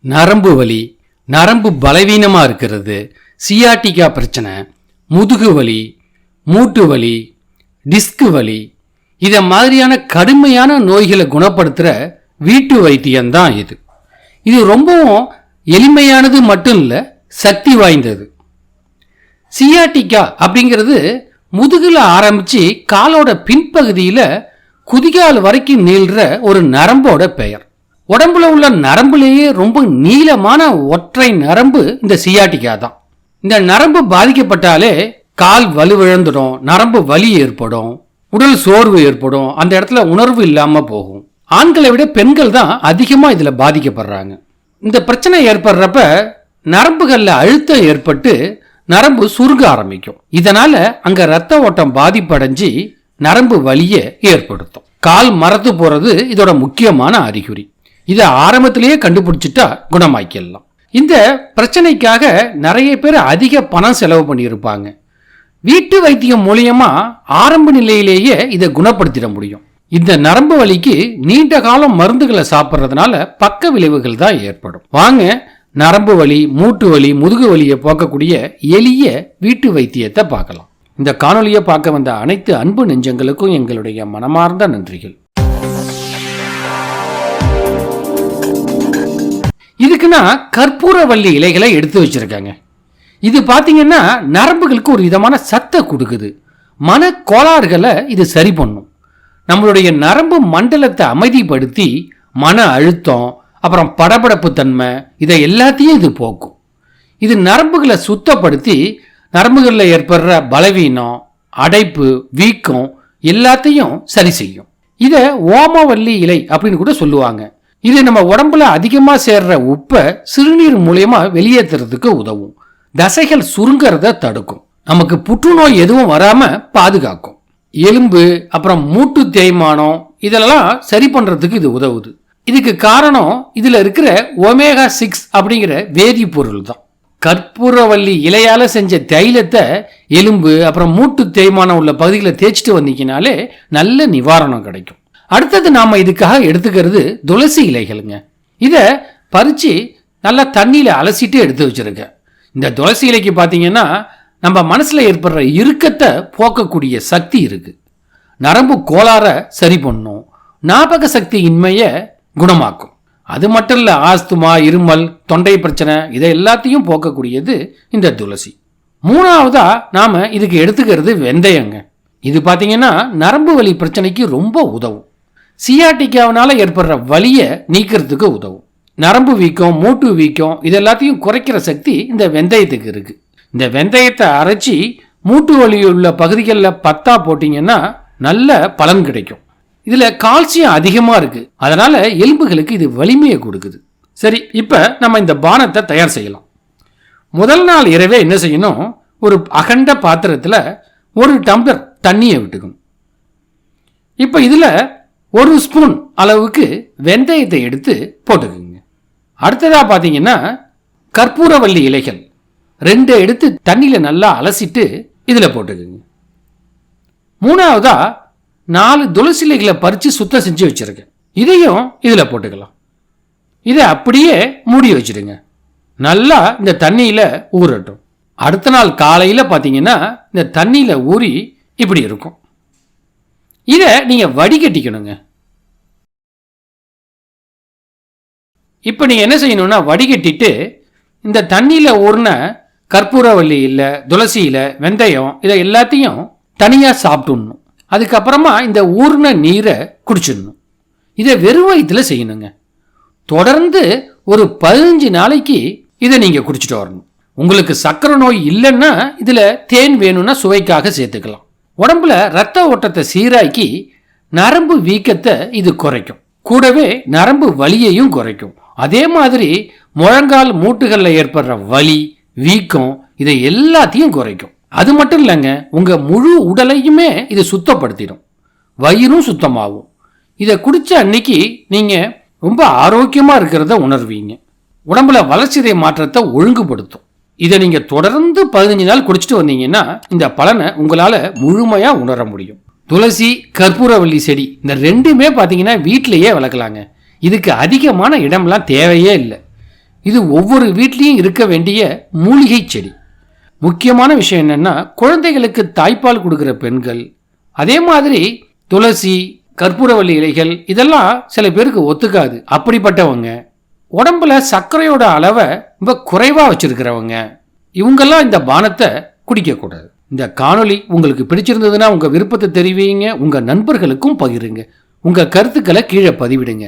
நரம்பு வலி நரம்பு பலவீனமாக இருக்கிறது சியாட்டிக்கா பிரச்சனை முதுகு வலி மூட்டு வலி டிஸ்க் வலி இதை மாதிரியான கடுமையான நோய்களை குணப்படுத்துகிற வீட்டு வைத்தியம்தான் இது. இது ரொம்பவும் எளிமையானது மட்டும் இல்லை சக்தி வாய்ந்தது. சியாட்டிக்கா அப்படிங்கிறது முதுகில் ஆரம்பித்து காலோட பின்பகுதியில் குதிகால் வரைக்கும் நீள்ற ஒரு நரம்போட பெயர். உடம்புல உள்ள நரம்புலேயே ரொம்ப நீளமான ஒற்றை நரம்பு இந்த சியாட்டிக்கா தான். இந்த நரம்பு பாதிக்கப்பட்டாலே கால் வலுவிழந்துடும் நரம்பு வலி ஏற்படும் உடல் சோர்வு ஏற்படும் அந்த இடத்துல உணர்வு இல்லாமல் போகும். ஆண்களை விட பெண்கள் தான் அதிகமாக இதில் பாதிக்கப்படுறாங்க. இந்த பிரச்சனை ஏற்படுறப்ப நரம்புகளில் அழுத்தம் ஏற்பட்டு நரம்பு சுருங்க ஆரம்பிக்கும். இதனால அங்க ரத்த ஓட்டம் பாதிப்படைஞ்சு நரம்பு வலியை ஏற்படுத்தும். கால் மரத்து போறது இதோட முக்கியமான அறிகுறி. இதை ஆரம்பத்திலேயே கண்டுபிடிச்சிட்டா குணமாக்கிடலாம். இந்த பிரச்சனைக்காக நிறைய பேர் அதிக பணம் செலவு பண்ணியிருப்பாங்க. வீட்டு வைத்தியம் மூலியமா ஆரம்ப நிலையிலேயே இதை குணப்படுத்திட முடியும். இந்த நரம்பு வலிக்கு நீண்ட காலம் மருந்துகளை சாப்பிட்றதுனால பக்க விளைவுகள் தான் ஏற்படும். வாங்க நரம்பு வலி மூட்டு வலி முதுகு வலியை போக்கக்கூடிய எளிய வீட்டு வைத்தியத்தை பார்க்கலாம். இந்த காணொலியை பார்க்க வந்த அனைத்து அன்பு நெஞ்சங்களுக்கும் எங்களுடைய மனமார்ந்த நன்றிகள். இதுக்குன்னா கற்பூரவள்ளி இலைகளை எடுத்து வச்சுருக்காங்க. இது பார்த்தீங்கன்னா நரம்புகளுக்கு ஒரு விதமான சத்தை கொடுக்குது. மன கோளாறுகளை இது சரி பண்ணும். நம்மளுடைய நரம்பு மண்டலத்தை அமைதிப்படுத்தி மன அழுத்தம் அப்புறம் படபடப்பு தன்மை இதை எல்லாத்தையும் இது போக்கும். இது நரம்புகளை சுத்தப்படுத்தி நரம்புகளில் ஏற்படுற பலவீனம் அடைப்பு வீக்கம் எல்லாத்தையும் சரி செய்யும். இதை ஓமவல்லி இலை அப்படின்னு கூட சொல்லுவாங்க. இது நம்ம உடம்புல அதிகமாக சேர்ற உப்பை சிறுநீர் மூலயமா வெளியேற்றுறதுக்கு உதவும். தசைகள் சுருங்கிறத தடுக்கும். நமக்கு புற்றுநோய் எதுவும் வராம பாதுகாக்கும். எலும்பு அப்புறம் மூட்டு தேய்மானம் இதெல்லாம் சரி பண்றதுக்கு இது உதவுது. இதுக்கு காரணம் இதுல இருக்கிற ஒமேகா சிக்ஸ் அப்படிங்கிற வேதிப்பொருள் தான் கற்பூரவள்ளி இலையால செஞ்ச தைலத்தை எலும்பு அப்புறம் மூட்டு தேய்மானம் உள்ள பகுதிகளை தேய்ச்சிட்டு வந்தீங்கனாலே நல்ல நிவாரணம் கிடைக்கும். அடுத்தது நாம இதுக்காக எடுத்துக்கிறது துளசி இலைகளுங்க. இதை பறிச்சு நல்லா தண்ணியில் அலசிட்டு எடுத்து வச்சிருக்கேன் இந்த துளசி இலைக்கு பார்த்தீங்கன்னா நம்ம மனசில் ஏற்படுற இறுக்கத்தை போக்கக்கூடிய சக்தி இருக்கு. நரம்பு கோளாறை சரி பண்ணும். ஞாபக சக்தி இன்மையை குணமாக்கும். அது மட்டும் இல்லை ஆஸ்துமா இருமல் தொண்டை பிரச்சனை இதை எல்லாத்தையும் போக்கக்கூடியது இந்த துளசி. மூணாவதா நாம இதுக்கு எடுத்துக்கிறது வெந்தயங்க. இது பார்த்தீங்கன்னா நரம்பு வலி பிரச்சனைக்கு ரொம்ப உதவும். சியாட்டிக்காவனால ஏற்படுற வலியை நீக்கிறதுக்கு உதவும். நரம்பு வீக்கம் மூட்டு வீக்கம் இது எல்லாத்தையும் குறைக்கிற சக்தி இந்த வெந்தயத்துக்கு இருக்கு. இந்த வெந்தயத்தை அரைச்சி மூட்டு வலி உள்ள பகுதிகளில் பத்தா போட்டிங்கன்னா நல்ல பலன் கிடைக்கும். இதில் கால்சியம் அதிகமாக இருக்கு. அதனால எலும்புகளுக்கு இது வலிமையை கொடுக்குது. சரி இப்போ நம்ம இந்த பானத்தை தயார் செய்யலாம். முதல் நாள் இரவே என்ன செய்யணும்? ஒரு அகண்ட பாத்திரத்தில் ஒரு டம்ளர் தண்ணியை விட்டுக்கணும். இப்போ இதில் ஒரு ஸ்பூன் அளவுக்கு வெந்தயத்தை எடுத்து போட்டுக்குங்க. அடுத்ததாக பார்த்தீங்கன்னா கற்பூரவல்லி இலைகள். ரெண்டு எடுத்து தண்ணியில் நல்லா அலசிட்டு இதில் போட்டுக்குங்க. மூணாவதாக நாலு துளசி இலைகளை பறித்து சுத்தம் செஞ்சு வச்சுருக்கேன். இதையும் இதில் போட்டுக்கலாம். இதை அப்படியே மூடி வச்சிடுங்க. நல்லா இந்த தண்ணியில் ஊறட்டும். அடுத்த நாள் காலையில் பார்த்தீங்கன்னா இந்த தண்ணியில் ஊறி இப்படி இருக்கும். இதை நீங்கள் வடிகட்டிக்கணுங்க. இப்போ நீங்கள் என்ன செய்யணும்னா வடிகட்டிட்டு இந்த தண்ணியில் ஊறின கற்பூரவல்லி இல்லை துளசியில் வெந்தயம் இதை எல்லாத்தையும் தனியாக சாப்பிட்டுடணும். அதுக்கப்புறமா இந்த ஊர்ன நீரை குடிச்சிடணும். இதை வெறும் வயிற்றுல செய்யணுங்க. தொடர்ந்து ஒரு பதினஞ்சு நாளைக்கு இதை நீங்கள் குடிச்சிட்டு வரணும். உங்களுக்கு சக்கரை நோய் இல்லைன்னா இதில் தேன் வேணும்னா சுவைக்காக சேர்த்துக்கலாம். உடம்புல ரத்த ஓட்டத்தை சீராக்கி நரம்பு வீக்கத்தை இது குறைக்கும். கூடவே நரம்பு வலியையும் குறைக்கும். அதே மாதிரி முழங்கால் மூட்டுகளில் ஏற்படுற வலி வீக்கம் இதை எல்லாத்தையும் குறைக்கும். அது மட்டும் இல்லைங்க உங்கள் முழு உடலையுமே இது சுத்தப்படுத்திடும். வயிறும் சுத்தமாகும். இதை குடித்த அன்னைக்கு நீங்கள் ரொம்ப ஆரோக்கியமாக இருக்கிறத உணர்வீங்க. உடம்புல வளர்ச்சிதை மாற்றத்தை ஒழுங்குபடுத்தும். இதை நீங்கள் தொடர்ந்து பதினஞ்சு நாள் குடிச்சிட்டு வந்தீங்கன்னா இந்த பலனை உங்களால் முழுமையாக உணர முடியும். துளசி கற்பூரவள்ளி செடி இந்த ரெண்டுமே பார்த்தீங்கன்னா வீட்டிலையே வளர்க்கலாங்க. இதுக்கு அதிகமான இடம்லாம் தேவையே இல்லை. இது ஒவ்வொரு வீட்லேயும் இருக்க வேண்டிய மூலிகை செடி. முக்கியமான விஷயம் என்னென்னா குழந்தைகளுக்கு தாய்ப்பால் கொடுக்குற பெண்கள் அதே மாதிரி துளசி கற்பூரவல்லி இலைகள் இதெல்லாம் சில பேருக்கு ஒத்துக்காது. அப்படிப்பட்டவங்க. உடம்புல சர்க்கரையோட அளவை ரொம்ப குறைவாக வச்சிருக்கிறவங்க இவங்கெல்லாம் இந்த பானத்தை குடிக்கக்கூடாது இந்த காணொலி உங்களுக்கு பிடிச்சிருந்ததுன்னா உங்கள் விருப்பத்தை தெரிவிங்க உங்கள் நண்பர்களுக்கும் பகிருங்க உங்கள் கருத்துக்களை கீழே பதிவிடுங்க.